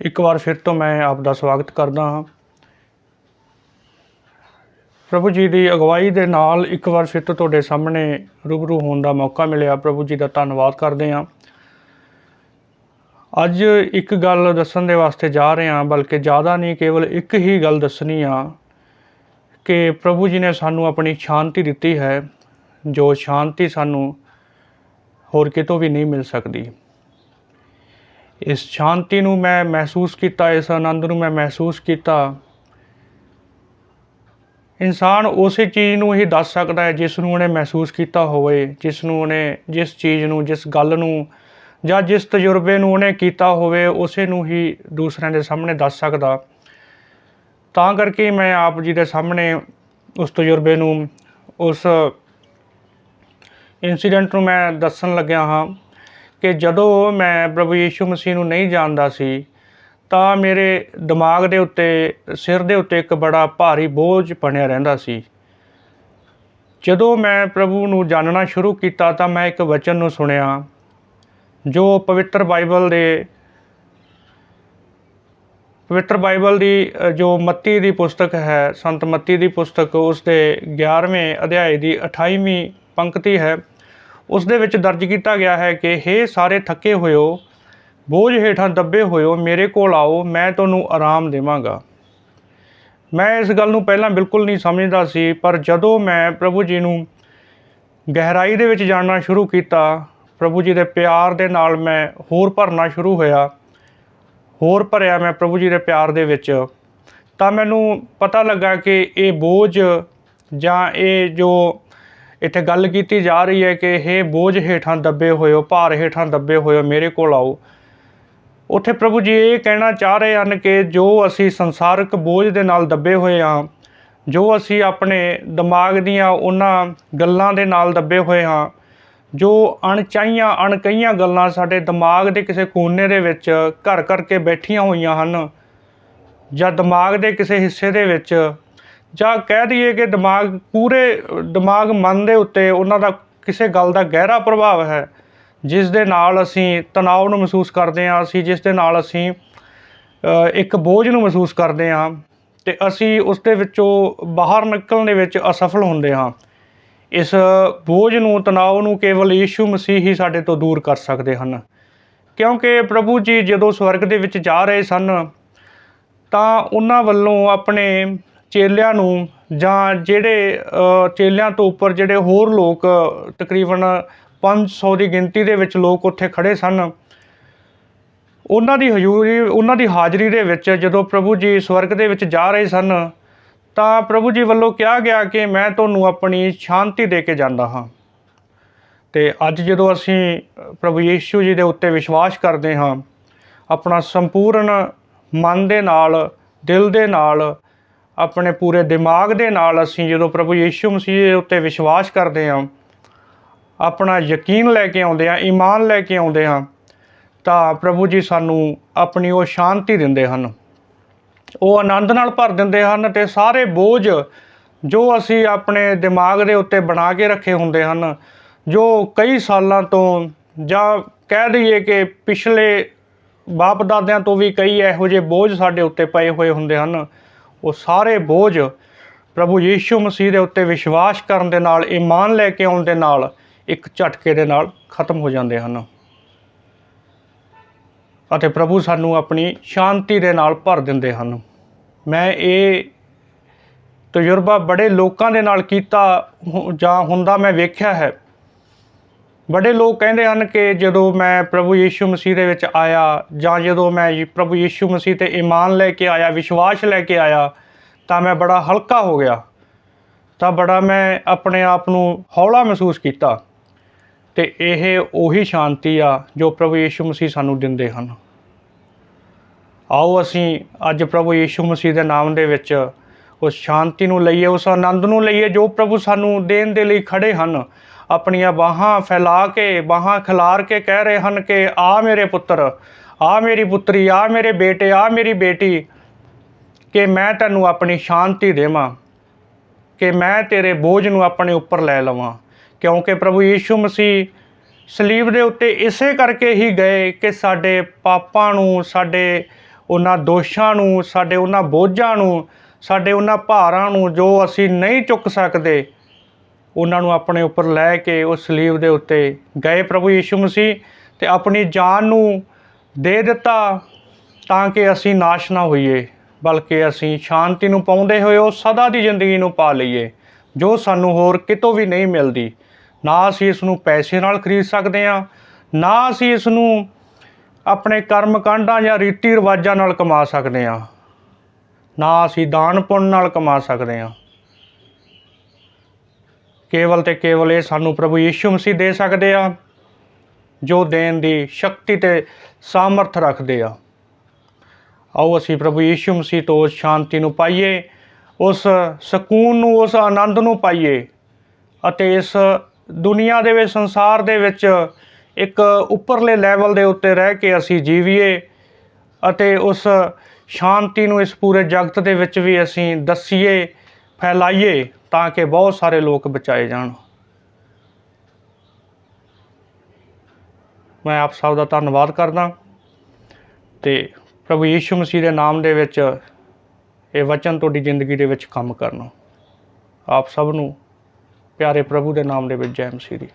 ਇੱਕ ਵਾਰ ਫਿਰ ਤੋਂ ਮੈਂ ਆਪ ਦਾ ਸਵਾਗਤ ਕਰਦਾ ਹਾਂ। ਪ੍ਰਭੂ ਜੀ ਦੀ ਅਗਵਾਈ ਦੇ ਨਾਲ ਇੱਕ ਵਾਰ ਫਿਰ ਤੋਂ ਤੁਹਾਡੇ ਸਾਹਮਣੇ ਰੂਬਰੂ ਹੋਣ ਦਾ ਮੌਕਾ ਮਿਲਿਆ। ਪ੍ਰਭੂ ਜੀ ਦਾ ਧੰਨਵਾਦ ਕਰਦੇ ਹਾਂ। ਅੱਜ ਇੱਕ ਗੱਲ ਦੱਸਣ ਦੇ ਵਾਸਤੇ ਜਾ ਰਹੇ ਹਾਂ, ਬਲਕਿ ਜ਼ਿਆਦਾ ਨਹੀਂ, ਕੇਵਲ ਇੱਕ ਹੀ ਗੱਲ ਦੱਸਣੀ ਆ ਕਿ ਪ੍ਰਭੂ ਜੀ ਨੇ ਸਾਨੂੰ ਆਪਣੀ ਸ਼ਾਂਤੀ ਦਿੱਤੀ ਹੈ, ਜੋ ਸ਼ਾਂਤੀ ਸਾਨੂੰ ਹੋਰ ਕਿਤੋਂ ਵੀ ਨਹੀਂ ਮਿਲ ਸਕਦੀ। ਇਸ ਸ਼ਾਂਤੀ ਨੂੰ ਮੈਂ ਮਹਿਸੂਸ ਕੀਤਾ, ਇਸ ਆਨੰਦ ਨੂੰ ਮੈਂ ਮਹਿਸੂਸ ਕੀਤਾ। ਇਨਸਾਨ ਉਸੇ ਚੀਜ਼ ਨੂੰ ਹੀ ਦੱਸ ਸਕਦਾ ਹੈ ਜਿਸ ਨੂੰ ਉਹਨੇ ਮਹਿਸੂਸ ਕੀਤਾ ਹੋਵੇ, ਜਿਸ ਨੂੰ ਉਹਨੇ, ਜਿਸ ਚੀਜ਼ ਨੂੰ, ਜਿਸ ਗੱਲ ਨੂੰ ਜਾਂ ਜਿਸ ਤਜਰਬੇ ਨੂੰ ਉਹਨੇ ਕੀਤਾ ਹੋਵੇ, ਉਸੇ ਨੂੰ ਹੀ ਦੂਸਰਿਆਂ ਦੇ ਸਾਹਮਣੇ ਦੱਸ ਸਕਦਾ। ਤਾਂ ਕਰਕੇ ਮੈਂ ਆਪ ਜੀ ਦੇ ਸਾਹਮਣੇ ਉਸ ਤਜਰਬੇ ਨੂੰ, ਉਸ ਇਨਸੀਡੈਂਟ ਨੂੰ ਮੈਂ ਦੱਸਣ ਲੱਗਿਆ ਹਾਂ। ਕਿ ਜਦੋਂ ਮੈਂ ਪ੍ਰਭੂ ਯੀਸ਼ੂ ਮਸੀਹ ਨੂੰ ਨਹੀਂ ਜਾਣਦਾ ਸੀ, ਤਾਂ ਮੇਰੇ ਦਿਮਾਗ ਦੇ ਉੱਤੇ, ਸਿਰ ਦੇ ਉੱਤੇ ਇੱਕ ਬੜਾ ਭਾਰੀ ਬੋਝ ਬਣਿਆ ਰਹਿੰਦਾ ਸੀ। ਜਦੋਂ ਮੈਂ ਪ੍ਰਭੂ ਨੂੰ ਜਾਣਨਾ ਸ਼ੁਰੂ ਕੀਤਾ, ਤਾਂ ਮੈਂ ਇੱਕ ਵਚਨ ਨੂੰ ਸੁਣਿਆ, ਜੋ ਪਵਿੱਤਰ ਬਾਈਬਲ ਦੇ, ਪਵਿੱਤਰ ਬਾਈਬਲ ਦੀ, ਜੋ ਮੱਤੀ ਦੀ ਪੁਸਤਕ ਹੈ, ਸੰਤ ਮੱਤੀ ਦੀ ਪੁਸਤਕ, ਉਸ ਦੇ 11ਵੇਂ ਅਧਿਆਏ ਦੀ 28ਵੀਂ ਪੰਕਤੀ ਹੈ। ਉਸ ਦੇ ਵਿੱਚ ਦਰਜ ਕੀਤਾ ਗਿਆ ਹੈ ਕਿ, ਹੇ ਸਾਰੇ ਥੱਕੇ ਹੋਇਓ, ਬੋਝ ਹੇਠਾਂ ਦੱਬੇ ਹੋਇਓ, ਮੇਰੇ ਕੋਲ ਆਓ, ਮੈਂ ਤੁਹਾਨੂੰ ਆਰਾਮ ਦੇਵਾਂਗਾ। ਮੈਂ ਇਸ ਗੱਲ ਨੂੰ ਪਹਿਲਾਂ ਬਿਲਕੁਲ ਨਹੀਂ ਸਮਝਦਾ ਸੀ, ਪਰ ਜਦੋਂ ਮੈਂ ਪ੍ਰਭੂ ਜੀ ਨੂੰ ਗਹਿਰਾਈ ਦੇ ਵਿੱਚ ਜਾਣਨਾ ਸ਼ੁਰੂ ਕੀਤਾ, ਪ੍ਰਭੂ ਜੀ ਦੇ ਪਿਆਰ ਦੇ ਨਾਲ ਮੈਂ ਹੋਰ ਭਰਨਾ ਸ਼ੁਰੂ ਹੋਇਆ, ਹੋਰ ਭਰਿਆ ਮੈਂ ਪ੍ਰਭੂ ਜੀ ਦੇ ਪਿਆਰ ਦੇ ਵਿੱਚ, ਤਾਂ ਮੈਨੂੰ ਪਤਾ ਲੱਗਾ ਕਿ ਇਹ ਬੋਝ ਜਾਂ ਇਹ ਜੋ ਇੱਥੇ ਗੱਲ ਕੀਤੀ ਜਾ ਰਹੀ ਹੈ ਕਿ ਇਹ ਬੋਝ ਹੇਠਾਂ ਦੱਬੇ ਹੋਇਓ ਭਾਰ ਹੇਠਾਂ ਦੱਬੇ ਹੋਇਓ ਮੇਰੇ ਕੋਲ ਆਓ। ਉੱਥੇ ਪ੍ਰਭੂ ਜੀ ਇਹ ਕਹਿਣਾ ਚਾਹ ਰਹੇ ਹਨ ਕਿ ਜੋ ਅਸੀਂ ਸੰਸਾਰਿਕ ਬੋਝ ਦੇ ਨਾਲ ਦੱਬੇ ਹੋਏ ਹਾਂ, ਜੋ ਅਸੀਂ ਆਪਣੇ ਦਿਮਾਗ ਦੀਆਂ ਉਹਨਾਂ ਗੱਲਾਂ ਦੇ ਨਾਲ ਦੱਬੇ ਹੋਏ ਹਾਂ, ਜੋ ਅਣਚਾਹੀਆਂ ਅਣਕਈਆਂ ਗੱਲਾਂ ਸਾਡੇ ਦਿਮਾਗ ਦੇ ਕਿਸੇ ਕੋਨੇ ਦੇ ਵਿੱਚ ਘਰ ਕਰਕੇ ਬੈਠੀਆਂ ਹੋਈਆਂ ਹਨ ਜਾਂ ਦਿਮਾਗ ਦੇ ਕਿਸੇ ਹਿੱਸੇ ਦੇ ਵਿੱਚ ਜਾਂ ਕਹਿ ਦਈਏ ਕਿ ਦਿਮਾਗ ਪੂਰੇ, ਦਿਮਾਗ ਮਨ ਦੇ ਉੱਤੇ ਉਹਨਾਂ ਦਾ ਕਿਸੇ ਗੱਲ ਦਾ ਗਹਿਰਾ ਪ੍ਰਭਾਵ ਹੈ, ਜਿਸ ਦੇ ਨਾਲ ਅਸੀਂ ਤਣਾਅ ਨੂੰ ਮਹਿਸੂਸ ਕਰਦੇ ਹਾਂ, ਅਸੀਂ ਜਿਸ ਦੇ ਨਾਲ ਅਸੀਂ ਇੱਕ ਬੋਝ ਨੂੰ ਮਹਿਸੂਸ ਕਰਦੇ ਹਾਂ, ਤੇ ਅਸੀਂ ਉਸ ਦੇ ਵਿੱਚੋਂ ਬਾਹਰ ਨਿਕਲਣ ਦੇ ਵਿੱਚ ਅਸਫਲ ਹੁੰਦੇ ਹਾਂ। ਇਸ ਬੋਝ ਨੂੰ, ਤਣਾਅ ਨੂੰ ਕੇਵਲ ਯੀਸ਼ੂ ਮਸੀਹ ਹੀ ਸਾਡੇ ਤੋਂ ਦੂਰ ਕਰ ਸਕਦੇ ਹਨ। ਕਿਉਂਕਿ ਪ੍ਰਭੂ ਜੀ ਜਦੋਂ ਸਵਰਗ ਦੇ ਵਿੱਚ ਜਾ ਰਹੇ ਸਨ, ਤਾਂ ਉਹਨਾਂ ਵੱਲੋਂ ਆਪਣੇ ਚੇਲਿਆਂ ਨੂੰ ਜਾਂ ਜਿਹੜੇ ਚੇਲਿਆਂ ਤੋਂ ਉੱਪਰ ਜਿਹੜੇ ਹੋਰ ਲੋਕ, ਤਕਰੀਬਨ 500 ਦੀ ਗਿਣਤੀ ਦੇ ਵਿੱਚ ਲੋਕ ਉੱਥੇ ਖੜੇ ਸਨ। ਉਹਨਾਂ ਦੀ ਹਜ਼ੂਰੀ, ਉਹਨਾਂ ਦੀ ਹਾਜ਼ਰੀ ਦੇ ਵਿੱਚ ਜਦੋਂ ਪ੍ਰਭੂ ਜੀ ਸਵਰਗ ਦੇ ਵਿੱਚ ਜਾ ਰਹੇ ਸਨ, ਤਾਂ ਪ੍ਰਭੂ ਜੀ ਵੱਲੋਂ ਕਿਹਾ ਗਿਆ ਕਿ ਮੈਂ ਤੁਹਾਨੂੰ ਆਪਣੀ ਸ਼ਾਂਤੀ ਦੇ ਕੇ ਜਾਂਦਾ ਹਾਂ। ਤੇ ਅੱਜ ਜਦੋਂ ਅਸੀਂ ਪ੍ਰਭੂ ਯੀਸ਼ੂ ਜੀ ਦੇ ਉੱਤੇ ਵਿਸ਼ਵਾਸ ਕਰਦੇ ਹਾਂ, ਆਪਣਾ ਸੰਪੂਰਨ ਮਨ ਦੇ ਨਾਲ, ਦਿਲ ਦੇ ਨਾਲ ਆਪਣੇ ਪੂਰੇ ਦਿਮਾਗ ਦੇ ਨਾਲ ਅਸੀਂ ਜਦੋਂ ਪ੍ਰਭੂ ਯੀਸ਼ੂ ਮਸੀਹ ਦੇ ਉੱਤੇ ਵਿਸ਼ਵਾਸ ਕਰਦੇ ਹਾਂ, ਆਪਣਾ ਯਕੀਨ ਲੈ ਕੇ ਆਉਂਦੇ ਹਾਂ, ਈਮਾਨ ਲੈ ਕੇ ਆਉਂਦੇ ਹਾਂ, ਤਾਂ ਪ੍ਰਭੂ ਜੀ ਸਾਨੂੰ ਆਪਣੀ ਉਹ ਸ਼ਾਂਤੀ ਦਿੰਦੇ ਹਨ। ਉਹ ਆਨੰਦ ਨਾਲ ਭਰ ਦਿੰਦੇ ਹਨ ਤੇ ਸਾਰੇ ਬੋਝ ਜੋ ਅਸੀਂ ਆਪਣੇ ਦਿਮਾਗ ਦੇ ਉੱਤੇ ਬਣਾ ਕੇ ਰੱਖੇ ਹੁੰਦੇ ਹਨ, ਜੋ ਕਈ ਸਾਲਾਂ ਤੋਂ ਜਾਂ ਕਹਿ ਦਈਏ ਕਿ ਪਿਛਲੇ ਬਾਪ ਦਾਦਿਆਂ ਤੋਂ ਵੀ ਕਈ ਇਹੋ ਜਿਹੇ ਬੋਝ ਸਾਡੇ ਉੱਤੇ ਪਏ ਹੋਏ ਹੁੰਦੇ ਹਨ ਉਹ ਸਾਰੇ ਬੋਝ ਪ੍ਰਭੂ ਯੀਸ਼ੂ ਮਸੀਹ ਦੇ ਉੱਤੇ ਵਿਸ਼ਵਾਸ ਕਰਨ ਦੇ ਨਾਲ, ਈਮਾਨ ਲੈ ਕੇ ਆਉਣ ਦੇ ਨਾਲ, ਇੱਕ ਝਟਕੇ ਦੇ ਨਾਲ ਖਤਮ ਹੋ ਜਾਂਦੇ ਹਨ। ਅਤੇ ਪ੍ਰਭੂ ਸਾਨੂੰ ਆਪਣੀ ਸ਼ਾਂਤੀ ਦੇ ਨਾਲ ਭਰ ਦਿੰਦੇ ਹਨ। ਮੈਂ ਇਹ ਤਜਰਬਾ ਬੜੇ ਲੋਕਾਂ ਦੇ ਨਾਲ ਕੀਤਾ ਹੁ- ਜਾਂ ਹੁੰਦਾ ਮੈਂ ਵੇਖਿਆ ਹੈ ਬੜੇ ਲੋਕ ਕਹਿੰਦੇ ਹਨ ਕਿ ਜਦੋਂ ਮੈਂ ਪ੍ਰਭੂ ਯੀਸ਼ੂ ਮਸੀਹ ਦੇ ਵਿੱਚ ਆਇਆ ਜਾਂ ਜਦੋਂ ਮੈਂ ਪ੍ਰਭੂ ਯੀਸ਼ੂ ਮਸੀਹ ਤੇ ਈਮਾਨ ਲੈ ਕੇ ਆਇਆ, ਵਿਸ਼ਵਾਸ ਲੈ ਕੇ ਆਇਆ, ਤਾਂ ਮੈਂ ਬੜਾ ਹਲਕਾ ਹੋ ਗਿਆ। ਤਾਂ ਬੜਾ ਮੈਂ ਆਪਣੇ ਆਪ ਨੂੰ ਹੌਲਾ ਮਹਿਸੂਸ ਕੀਤਾ ਤੇ ਇਹ ਉਹੀ ਸ਼ਾਂਤੀ ਆ ਜੋ ਪ੍ਰਭੂ ਯੀਸ਼ੂ ਮਸੀਹ ਸਾਨੂੰ ਦਿੰਦੇ ਹਨ। ਆਓ ਅਸੀਂ ਅੱਜ ਪ੍ਰਭੂ ਯੀਸ਼ੂ ਮਸੀਹ ਦੇ ਨਾਮ ਦੇ ਵਿੱਚ ਉਸ ਸ਼ਾਂਤੀ ਨੂੰ ਲਈਏ, ਉਸ ਆਨੰਦ ਨੂੰ ਲਈਏ ਜੋ ਪ੍ਰਭੂ ਸਾਨੂੰ ਦੇਣ ਦੇ ਲਈ ਖੜੇ ਹਨ। ਆਪਣੀਆਂ ਬਾਹਾਂ ਫੈਲਾ ਕੇ, ਬਾਹਾਂ ਖਿਲਾਰ ਕੇ ਕਹਿ ਰਹੇ ਹਨ ਕਿ, ਆ ਮੇਰੇ ਪੁੱਤਰ, ਆ ਮੇਰੀ ਪੁੱਤਰੀ, ਆ ਮੇਰੇ ਬੇਟੇ, ਆ ਮੇਰੀ ਬੇਟੀ, ਕਿ ਮੈਂ ਤੈਨੂੰ ਆਪਣੀ ਸ਼ਾਂਤੀ ਦੇਵਾਂ, ਕਿ ਮੈਂ ਤੇਰੇ ਬੋਝ ਨੂੰ ਆਪਣੇ ਉੱਪਰ ਲੈ ਲਵਾਂ। ਕਿਉਂਕਿ ਪ੍ਰਭੂ ਯੀਸ਼ੂ ਮਸੀਹ ਸਲੀਬ ਦੇ ਉੱਤੇ ਇਸੇ ਕਰਕੇ ਹੀ ਗਏ ਕਿ ਸਾਡੇ ਪਾਪਾਂ ਨੂੰ, ਸਾਡੇ ਉਹਨਾਂ ਦੋਸ਼ਾਂ ਨੂੰ, ਸਾਡੇ ਉਹਨਾਂ ਬੋਝਾਂ ਨੂੰ, ਸਾਡੇ ਉਹਨਾਂ ਭਾਰਾਂ ਨੂੰ ਜੋ ਅਸੀਂ ਨਹੀਂ ਚੁੱਕ ਸਕਦੇ ਉਹਨਾਂ ਨੂੰ ਆਪਣੇ ਉੱਪਰ ਲੈ ਕੇ ਉਸ ਸਲੀਬ ਦੇ ਉੱਤੇ ਗਏ ਪ੍ਰਭੂ ਯੀਸ਼ੂ ਮਸੀਹ ਤੇ ਆਪਣੀ ਜਾਨ ਨੂੰ ਦੇ ਦਿੱਤਾ ਤਾਂ ਕਿ ਅਸੀਂ ਨਾਸ਼ ਨਾ ਹੋਈਏ, ਬਲਕਿ ਅਸੀਂ ਸ਼ਾਂਤੀ ਨੂੰ ਪਾਉਂਦੇ ਹੋਏ ਉਹ ਸਦਾ ਦੀ ਜ਼ਿੰਦਗੀ ਨੂੰ ਪਾ ਲਈਏ, ਜੋ ਸਾਨੂੰ ਹੋਰ ਕਿਤੋਂ ਵੀ ਨਹੀਂ ਮਿਲਦੀ। ਨਾ ਅਸੀਂ ਇਸ ਨੂੰ ਪੈਸੇ ਨਾਲ ਖਰੀਦ ਸਕਦੇ ਹਾਂ, ਨਾ ਅਸੀਂ ਇਸ ਨੂੰ ਆਪਣੇ ਕਰਮ ਕਾਂਡਾਂ ਜਾਂ ਰੀਤੀ ਰਿਵਾਜਾਂ ਨਾਲ ਕਮਾ ਸਕਦੇ ਹਾਂ, ਨਾ ਅਸੀਂ ਦਾਨ ਪੁੰਨ ਨਾਲ ਕਮਾ ਸਕਦੇ ਹਾਂ। ਕੇਵਲ ਤੇ ਕੇਵਲ ਇਹ ਸਾਨੂੰ ਪ੍ਰਭੂ ਯੀਸ਼ੂ ਮਸੀਹ ਦੇ ਸਕਦੇ ਆ, ਜੋ ਦੇਣ ਦੀ ਸ਼ਕਤੀ ਤੇ ਸਾਮਰਥ ਰੱਖਦੇ ਆ। ਆਓ ਅਸੀਂ ਪ੍ਰਭੂ ਯੀਸ਼ੂ ਮਸੀਹ ਤੋਂ ਉਸ ਸ਼ਾਂਤੀ ਨੂੰ ਪਾਈਏ, ਉਸ ਸਕੂਨ ਨੂੰ, ਉਸ ਆਨੰਦ ਨੂੰ ਪਾਈਏ ਅਤੇ ਇਸ ਦੁਨੀਆ ਦੇ ਵਿੱਚ, ਸੰਸਾਰ ਦੇ ਵਿੱਚ ਇੱਕ ਉੱਪਰਲੇ ਲੈਵਲ ਦੇ ਉੱਤੇ ਰਹਿ ਕੇ ਅਸੀਂ ਜੀਵੀਏ ਅਤੇ ਉਸ ਸ਼ਾਂਤੀ ਨੂੰ ਇਸ ਪੂਰੇ ਜਗਤ ਦੇ ਵਿੱਚ ਵੀ ਅਸੀਂ ਦਸੀਏ, ਫੈਲਾਈਏ। ਤਾਂ ਕਿ ਬਹੁਤ ਸਾਰੇ ਲੋਕ ਬਚਾਏ ਜਾਣ। ਮੈਂ ਆਪ ਸਭ ਦਾ ਧੰਨਵਾਦ ਕਰਦਾ ਤੇ ਪ੍ਰਭੂ ਯੀਸ਼ੂ ਮਸੀਹ ਦੇ ਨਾਮ ਦੇ ਵਿੱਚ ਇਹ ਵਚਨ ਤੁਹਾਡੀ ਜ਼ਿੰਦਗੀ ਦੇ ਵਿੱਚ ਕੰਮ ਕਰਨ। ਆਪ ਸਭ ਨੂੰ ਪਿਆਰੇ ਪ੍ਰਭੂ ਦੇ ਨਾਮ ਦੇ ਵਿੱਚ ਜੈ ਮਸੀਹ ਦੀ।